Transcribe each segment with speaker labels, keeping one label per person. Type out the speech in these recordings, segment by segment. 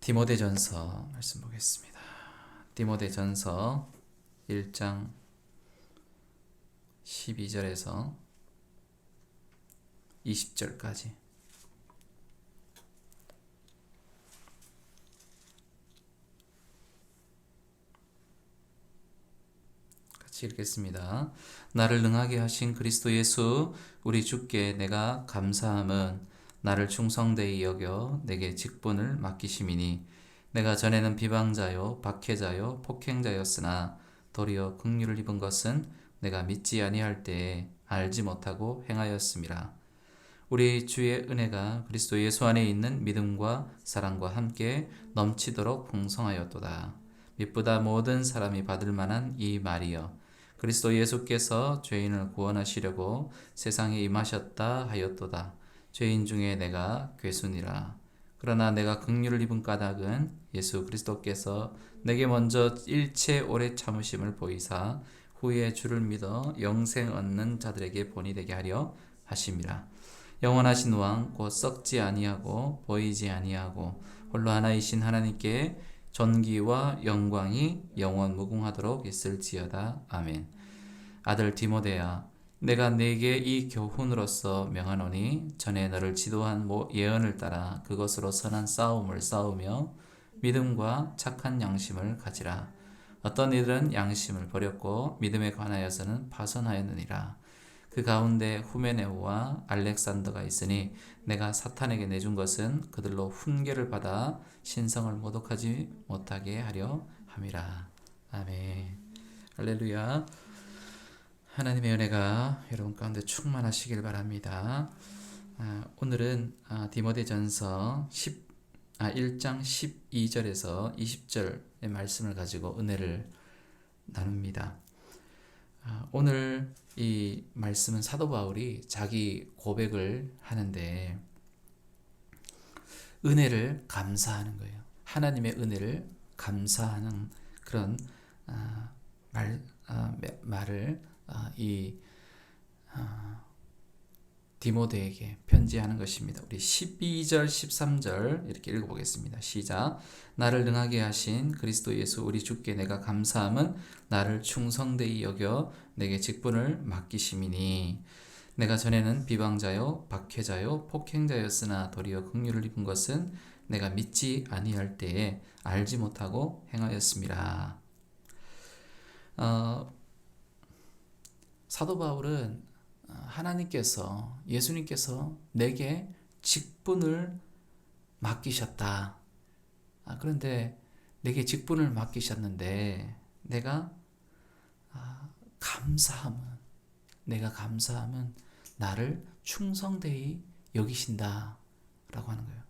Speaker 1: 디모데전서 말씀 보겠습니다. 디모데전서 1장 12절에서 20절까지 같이 읽겠습니다. 나를 능하게 하신 그리스도 예수 우리 주께 내가 감사함은 나를 충성되이 여겨 내게 직분을 맡기심이니 내가 전에는 비방자요 박해자요 폭행자였으나 도리어 긍휼을 입은 것은 내가 믿지 아니할 때에 알지 못하고 행하였음이라 우리 주의 은혜가 그리스도 예수 안에 있는 믿음과 사랑과 함께 넘치도록 풍성하였도다. 믿보다 모든 사람이 받을 만한 이 말이여 그리스도 예수께서 죄인을 구원하시려고 세상에 임하셨다 하였도다 죄인 중에 내가 괴순이라. 그러나 내가 긍휼을 입은 까닭은 예수 그리스도께서 내게 먼저 일체 오래 참으심을 보이사 후에 주를 믿어 영생 얻는 자들에게 본이 되게 하려 하심이라. 영원하신 왕 곧 썩지 아니하고 보이지 아니하고 홀로 하나이신 하나님께 존귀와 영광이 영원 무궁하도록 있을지어다. 아멘. 아들 디모데야 내가 네게 이 교훈으로서 명하노니 전에 너를 지도한 예언을 따라 그것으로 선한 싸움을 싸우며 믿음과 착한 양심을 가지라. 어떤 이들은 양심을 버렸고 믿음에 관하여서는 파선하였느니라. 그 가운데 후메네오와 알렉산더가 있으니 내가 사탄에게 내준 것은 그들로 훈계를 받아 신성을 모독하지 못하게 하려 함이라. 아멘. 할렐루야. 하나님의 은혜가 여러분 가운데 충만하시길 바랍니다. 아, 오늘은 아, 디모데전서 10, 아, 1장 12절에서 20절의 말씀을 가지고 은혜를 나눕니다. 아, 오늘 이 말씀은 사도 바울이 자기 고백을 하는데 은혜를 감사하는 거예요. 하나님의 은혜를 감사하는 그런 아, 말, 아, 말을 아, 이 아, 디모데에게 편지하는 것입니다. 우리 12절, 13절 이렇게 읽어보겠습니다. 시작. 나를 능하게 하신 그리스도 예수 우리 주께 내가 감사함은 나를 충성되이 여겨 내게 직분을 맡기심이니 내가 전에는 비방자요 박해자요 폭행자였으나 도리어 긍휼을 입은 것은 내가 믿지 아니할 때에 알지 못하고 행하였습니다. 어, 사도 바울은 어, 하나님께서 예수님께서 내게 직분을 맡기셨다. 아, 그런데 내게 직분을 맡기셨는데 내가 아, 감사함은 내가 감사함은 나를 충성되이 여기신다라고 하는 거예요.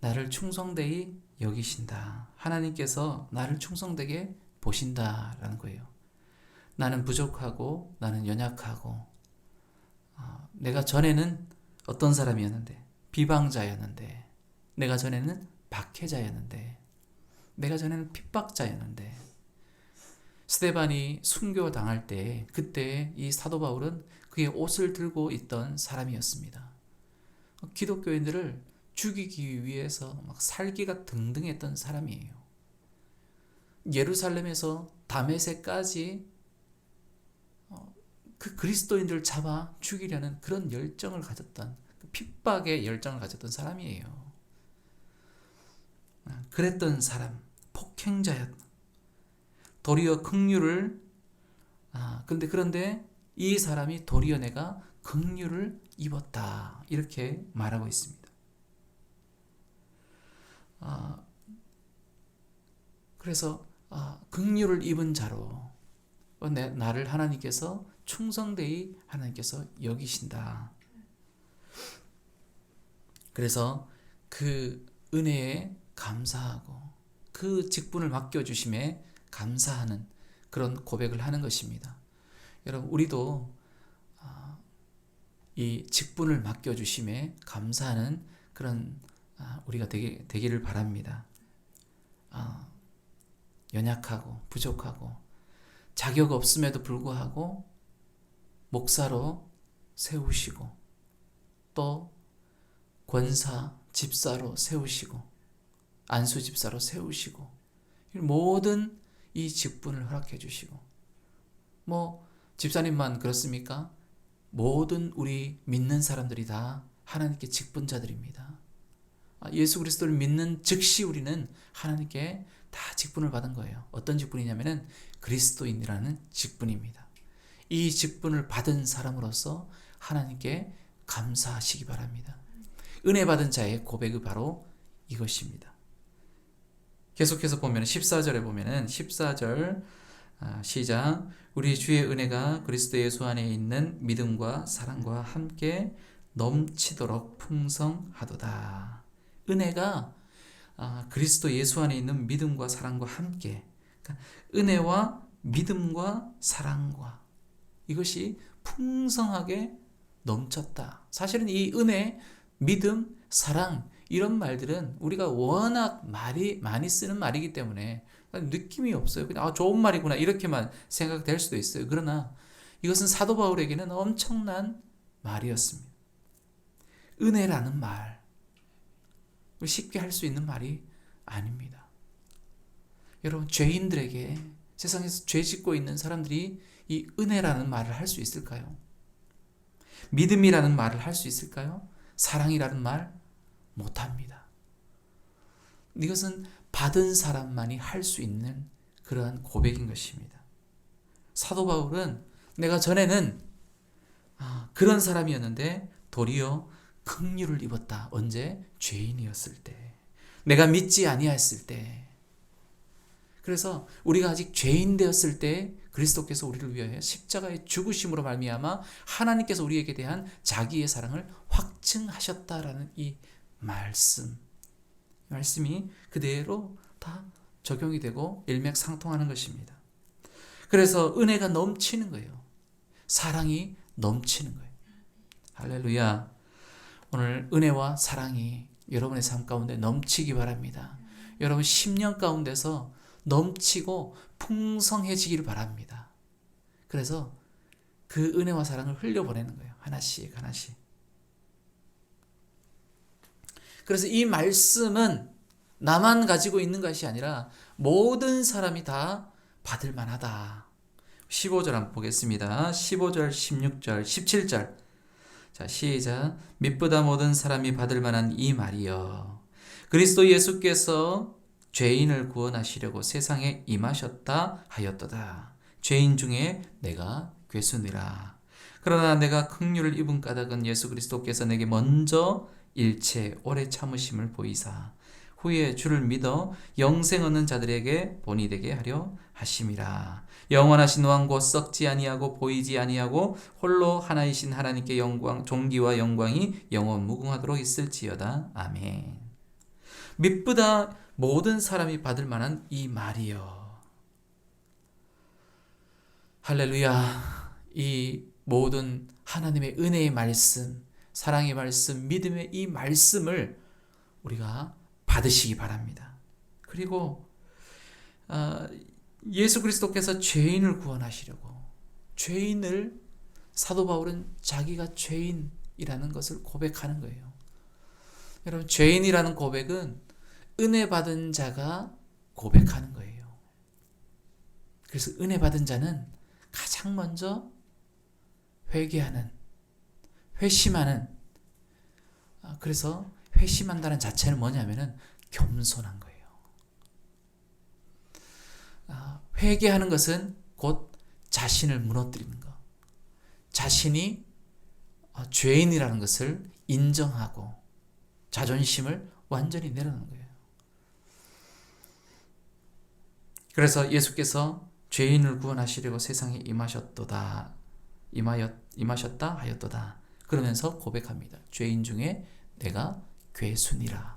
Speaker 1: 나를 충성되이 여기신다. 하나님께서 나를 충성되게 보신다라는 거예요. 나는 부족하고 나는 연약하고 어, 내가 전에는 어떤 사람이었는데 비방자였는데 내가 전에는 박해자였는데 내가 전에는 핍박자였는데 스테반이 순교 당할 때 그때 이 사도 바울은 그의 옷을 들고 있던 사람이었습니다. 기독교인들을 죽이기 위해서 막 살기가 등등했던 사람이에요. 예루살렘에서 다메섹까지 그 그리스도인들을 잡아 죽이려는 그런 열정을 가졌던 그 핍박의 열정을 가졌던 사람이에요. 아, 그랬던 사람, 폭행자였. 도리어 긍휼을 아 근데 그런데 이 사람이 도리어 내가 긍휼을 입었다 이렇게 말하고 있습니다. 아 그래서 아, 긍휼을 입은 자로 내, 나를 하나님께서 충성되이 하나님께서 여기신다. 그래서 그 은혜에 감사하고 그 직분을 맡겨주심에 감사하는 그런 고백을 하는 것입니다. 여러분, 우리도 아, 이 직분을 맡겨주심에 감사하는 그런 아, 우리가 되기, 되기를 바랍니다. 아, 연약하고 부족하고 자격 없음에도 불구하고 목사로 세우시고 또 권사, 집사로 세우시고 안수 집사로 세우시고 모든 이 직분을 허락해 주시고 뭐 집사님만 그렇습니까? 모든 우리 믿는 사람들이 다 하나님께 직분자들입니다. 아, 예수 그리스도를 믿는 즉시 우리는 하나님께 다 직분을 받은 거예요. 어떤 직분이냐면은 그리스도인이라는 직분입니다. 이 직분을 받은 사람으로서 하나님께 감사하시기 바랍니다. 은혜 받은 자의 고백이 바로 이것입니다. 계속해서 보면 14절에 보면은 14절 아, 시작 우리 주의 은혜가 그리스도 예수 안에 있는 믿음과 사랑과 함께 넘치도록 풍성하도다. 은혜가 아, 그리스도 예수 안에 있는 믿음과 사랑과 함께 그러니까 은혜와 믿음과 사랑과 이것이 풍성하게 넘쳤다. 사실은 이 은혜, 믿음, 사랑 이런 말들은 우리가 워낙 말이 많이 쓰는 말이기 때문에 느낌이 없어요. 그냥 아, 좋은 말이구나 이렇게만 생각될 수도 있어요. 그러나 이것은 사도 바울에게는 엄청난 말이었습니다. 은혜라는 말 쉽게 할 수 있는 말이 아닙니다. 여러분 죄인들에게 세상에서 죄 짓고 있는 사람들이 이 은혜라는 말을 할 수 있을까요? 믿음이라는 말을 할 수 있을까요? 사랑이라는 말 못합니다. 이것은 받은 사람만이 할 수 있는 그러한 고백인 것입니다. 사도 바울은 내가 전에는 아, 그런 사람이었는데 도리어 긍휼을 입었다. 언제 죄인이었을 때, 내가 믿지 아니하였을 때. 그래서 우리가 아직 죄인 되었을 때 그리스도께서 우리를 위하여 십자가의 죽으심으로 말미암아 하나님께서 우리에게 대한 자기의 사랑을 확증하셨다라는 이 말씀. 말씀이 그대로 다 적용이 되고 일맥상통하는 것입니다. 그래서 은혜가 넘치는 거예요. 사랑이 넘치는 거예요. 할렐루야. 오늘 은혜와 사랑이 여러분의 삶 가운데 넘치기 바랍니다. 여러분 10년 가운데서 넘치고 풍성해지기를 바랍니다. 그래서 그 은혜와 사랑을 흘려보내는 거예요. 하나씩, 하나씩. 그래서 이 말씀은 나만 가지고 있는 것이 아니라 모든 사람이 다 받을 만하다. 15절 한번 보겠습니다. 15절, 16절, 17절. 자, 시작. 믿보다 모든 사람이 받을 만한 이 말이여. 그리스도 예수께서 죄인을 구원하시려고 세상에 임하셨다 하였도다. 죄인 중에 내가 괴순이라. 그러나 내가 긍휼을 입은 까닭은 예수 그리스도께서 내게 먼저 일체 오래 참으심을 보이사 후에 주를 믿어 영생 얻는 자들에게 본이 되게 하려 하심이라. 영원하신 왕 곧 썩지 아니하고 보이지 아니하고 홀로 하나이신 하나님께 영광 존귀와 영광이 영원 무궁하도록 있을지어다. 아멘. 믿보다 모든 사람이 받을 만한 이 말이요. 할렐루야. 이 모든 하나님의 은혜의 말씀 사랑의 말씀, 믿음의 이 말씀을 우리가 받으시기 바랍니다. 그리고 어, 예수 그리스도께서 죄인을 구원하시려고 죄인을 사도 바울은 자기가 죄인이라는 것을 고백하는 거예요. 여러분 죄인이라는 고백은 은혜 받은 자가 고백하는 거예요. 그래서 은혜 받은 자는 가장 먼저 회개하는 회심하는 아, 그래서 회심한다는 자체는 뭐냐면은 겸손한 거예요. 아, 회개하는 것은 곧 자신을 무너뜨리는 것. 자신이 어, 죄인이라는 것을 인정하고 자존심을 완전히 내려놓는 거예요. 그래서 예수께서 죄인을 구원하시려고 세상에 임하셨도다. 임하였, 임하셨다 하였도다. 그러면서 고백합니다. 죄인 중에 내가 괴순이라.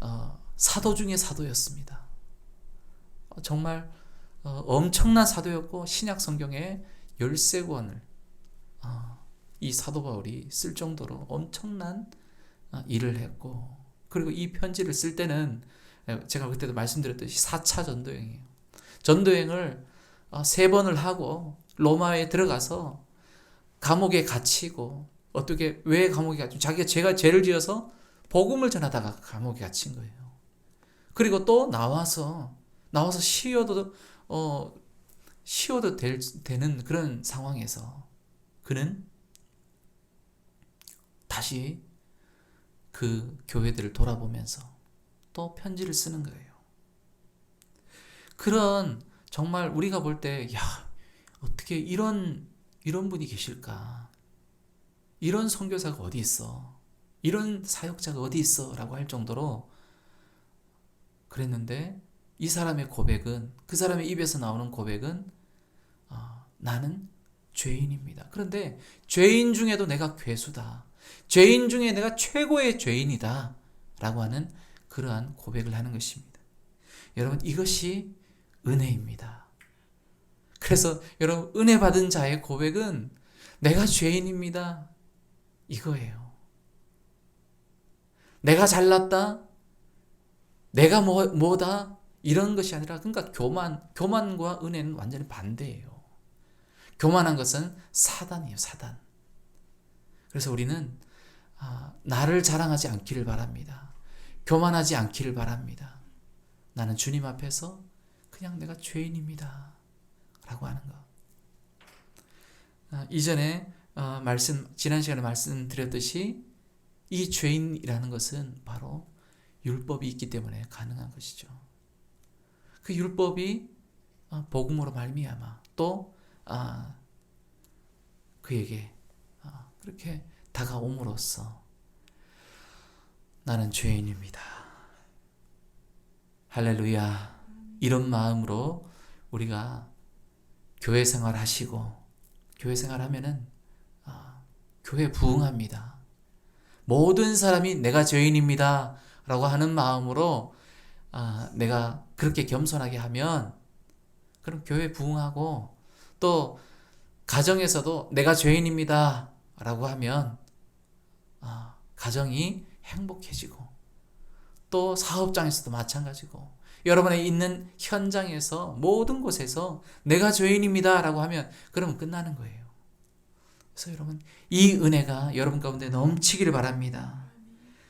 Speaker 1: 어, 사도 중에 사도였습니다. 어, 정말 어, 엄청난 사도였고 신약 성경에 13권을 어, 이 사도 바울이 쓸 정도로 엄청난 어, 일을 했고 그리고 이 편지를 쓸 때는 제가 그때도 말씀드렸듯이 4차 전도행이에요. 전도행을 어, 세 번을 하고 로마에 들어가서 감옥에 갇히고 어떻게 왜 감옥에 갇히고 자기가 죄가 죄를 지어서 복음을 전하다가 감옥에 갇힌 거예요. 그리고 또 나와서 나와서 쉬어도 어 쉬어도 될, 되는 그런 상황에서 그는 다시 그 교회들을 돌아보면서 또 편지를 쓰는 거예요. 그런 정말 우리가 볼 때, 야, 어떻게 이런, 이런 분이 계실까? 이런 선교사가 어디 있어? 이런 사역자가 어디 있어? 라고 할 정도로 그랬는데, 이 사람의 고백은, 그 사람의 입에서 나오는 고백은, 어, 나는 죄인입니다. 그런데 죄인 중에도 내가 괴수다. 죄인 중에 내가 최고의 죄인이다. 라고 하는 그러한 고백을 하는 것입니다. 여러분, 이것이 은혜입니다. 그래서 여러분, 은혜 받은 자의 고백은 내가 죄인입니다. 이거예요. 내가 잘났다. 내가 뭐, 뭐다. 이런 것이 아니라, 그러니까 교만, 교만과 은혜는 완전히 반대예요. 교만한 것은 사단이에요, 사단. 그래서 우리는 아, 나를 자랑하지 않기를 바랍니다. 교만하지 않기를 바랍니다. 나는 주님 앞에서 그냥 내가 죄인입니다. 라고 하는 것. 아, 이전에 어, 말씀 지난 시간에 말씀드렸듯이 이 죄인이라는 것은 바로 율법이 있기 때문에 가능한 것이죠. 그 율법이 어, 복음으로 말미암아 또 아, 그에게 아, 그렇게 다가옴으로써 나는 죄인입니다. 할렐루야. 이런 마음으로 우리가 교회 생활 하시고 교회 생활 하면은 아, 교회 부응합니다. 모든 사람이 내가 죄인입니다. 라고 하는 마음으로 아, 내가 그렇게 겸손하게 하면 그럼 교회 부응하고 또 가정에서도 내가 죄인입니다. 라고 하면 아, 가정이 행복해지고 또 사업장에서도 마찬가지고 여러분의 있는 현장에서 모든 곳에서 내가 죄인입니다. 라고 하면 그러면 끝나는 거예요. 그래서 여러분 이 은혜가 여러분 가운데 넘치기를 바랍니다.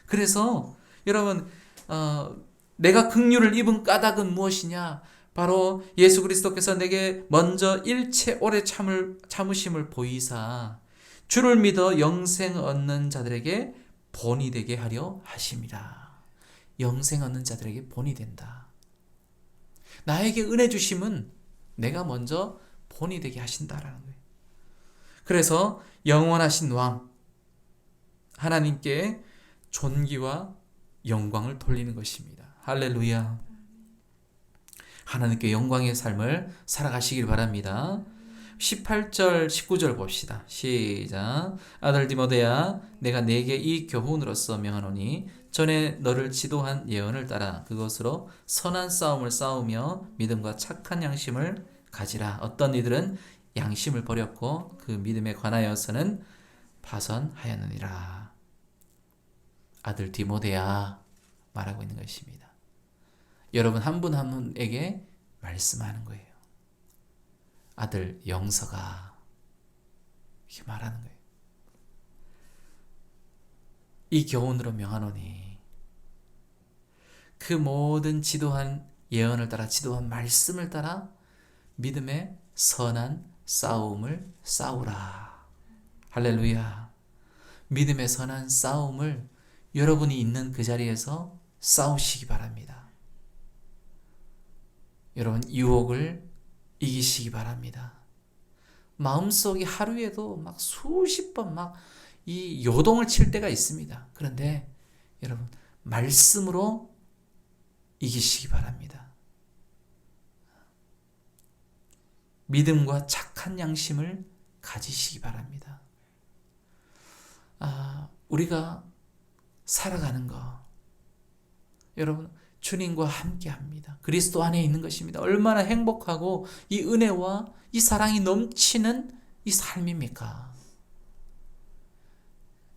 Speaker 1: 그래서 여러분 어, 내가 긍휼을 입은 까닭은 무엇이냐? 바로 예수 그리스도께서 내게 먼저 일체 오래 참을 참으심을 보이사 주를 믿어 영생 얻는 자들에게 본이 되게 하려 하심이라. 영생 얻는 자들에게 본이 된다. 나에게 은혜 주심은 내가 먼저 본이 되게 하신다라는 거예요. 그래서 영원하신 왕 하나님께 존귀와 영광을 돌리는 것입니다. 할렐루야. 하나님께 영광의 삶을 살아가시길 바랍니다. 18절, 19절 봅시다. 시작. 아들 디모데야, 내가 내게 이 교훈으로서 명하노니 전에 너를 지도한 예언을 따라 그것으로 선한 싸움을 싸우며 믿음과 착한 양심을 가지라. 어떤 이들은 양심을 버렸고 그 믿음에 관하여서는 파선하였느니라. 아들 디모데야 말하고 있는 것입니다. 여러분 한 분한 분에게 말씀하는 거예요. 아들 영서가 이렇게 말하는 거예요. 이 교훈으로 명하노니 그 모든 지도한 예언을 따라 지도한 말씀을 따라 믿음의 선한 싸움을 싸우라. 할렐루야. 믿음의 선한 싸움을 여러분이 있는 그 자리에서 싸우시기 바랍니다. 여러분 유혹을 이기시기 바랍니다. 마음속이 하루에도 막 수십 번 막 이 요동을 칠 때가 있습니다. 그런데 여러분 말씀으로 이기시기 바랍니다. 믿음과 착한 양심을 가지시기 바랍니다. 아, 우리가 살아가는 거 여러분 주님과 함께 합니다. 그리스도 안에 있는 것입니다. 얼마나 행복하고 이 은혜와 이 사랑이 넘치는 이 삶입니까?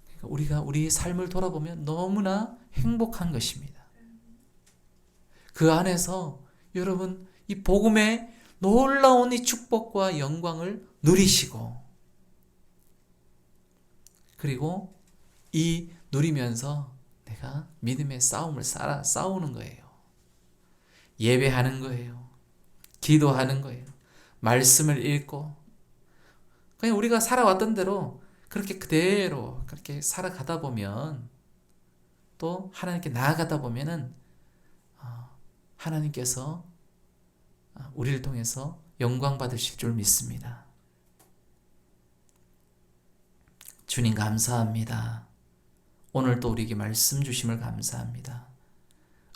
Speaker 1: 그러니까 우리가 우리의 삶을 돌아보면 너무나 행복한 것입니다. 그 안에서 여러분 이 복음의 놀라운 이 축복과 영광을 누리시고 그리고 이 누리면서 네, 우리가 믿음의 싸움을 싸, 싸우는 거예요. 예배하는 거예요. 기도하는 거예요. 말씀을 읽고 그냥 우리가 살아왔던 대로 그렇게 그대로 그렇게 살아가다 보면 또 하나님께 나아가다 보면은 어, 하나님께서 어, 우리를 통해서 영광 받으실 줄 믿습니다. 주님 감사합니다. 오늘 또 우리에게 말씀 주심을 감사합니다.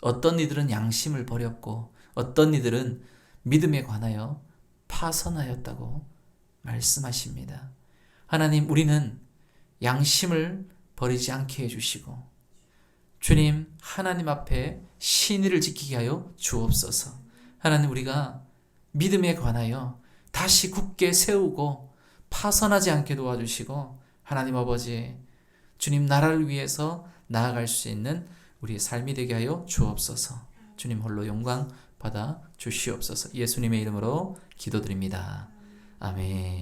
Speaker 1: 어떤 이들은 양심을 버렸고 어떤 이들은 믿음에 관하여 파선하였다고 말씀하십니다. 하나님, 우리는 양심을 버리지 않게 해주시고, 주님, 하나님 앞에 신의를 지키게 하여 주옵소서. 하나님, 우리가 믿음에 관하여 다시 굳게 세우고 파선하지 않게 도와주시고, 하나님 아버지, 주님 나라를 위해서 나아갈 수 있는 우리의 삶이 되게 하여 주옵소서. 주님 홀로 영광 받아 주시옵소서. 예수님의 이름으로 기도드립니다. 아멘.